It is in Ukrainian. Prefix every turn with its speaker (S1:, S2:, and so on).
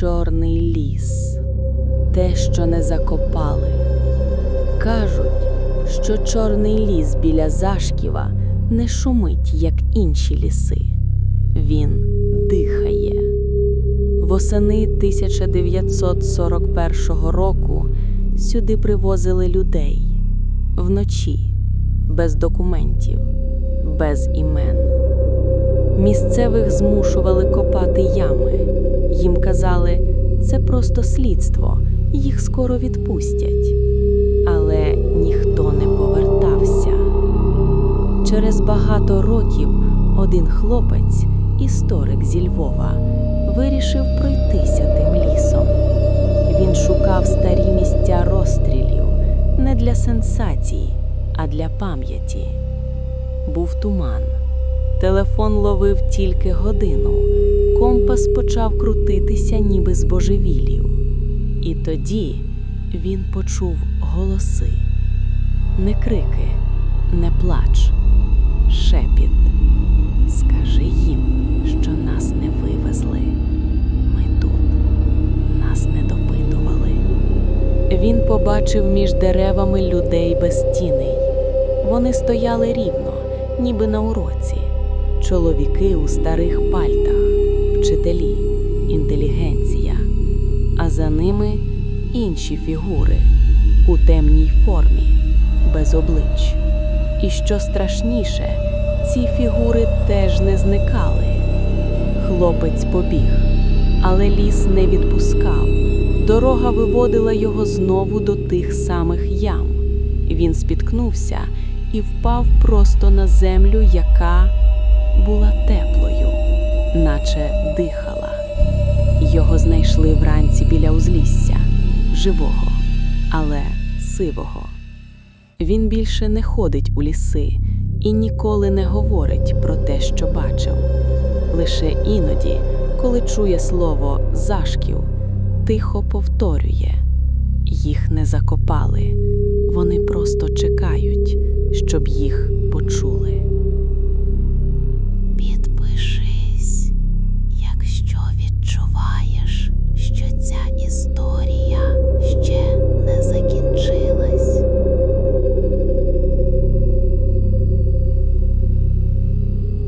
S1: чорний ліс, те, що не закопали. Кажуть, що чорний ліс біля Зашківа не шумить, як інші ліси. Він дихає. Восени 1941 року сюди привозили людей вночі, без документів, без імен. Місцевих змушували копати ями. Їм казали, це просто слідство, їх скоро відпустять. Але ніхто не повертався. Через багато років один хлопець, історик зі Львова, вирішив пройтися тим лісом. Він шукав старі місця розстрілів не для сенсацій, а для пам'яті. Був туман. Телефон ловив тільки годину. Компас почав крутитися, ніби з божевілів. І тоді він почув голоси. Не крики, не плач, шепіт. Скажи їм, що нас не вивезли. Ми тут, нас не допитували. Він побачив між деревами людей без тіней. Вони стояли рівно, ніби на уроці. Чоловіки у старих пальтах, вчителі, інтелігенція, а за ними інші фігури у темній формі, без облич. І що страшніше, ці фігури теж не зникали. Хлопець побіг, але ліс не відпускав. Дорога виводила його знову до тих самих ям. Він спіткнувся і впав просто на землю, яка була теплою, наче дихала. Його знайшли вранці біля узлісся, живого, але сивого. Він більше не ходить у ліси і ніколи не говорить про те, що бачив. Лише іноді, коли чує слово зашків, тихо повторює їх не закопали, вони просто чекають, щоб їх.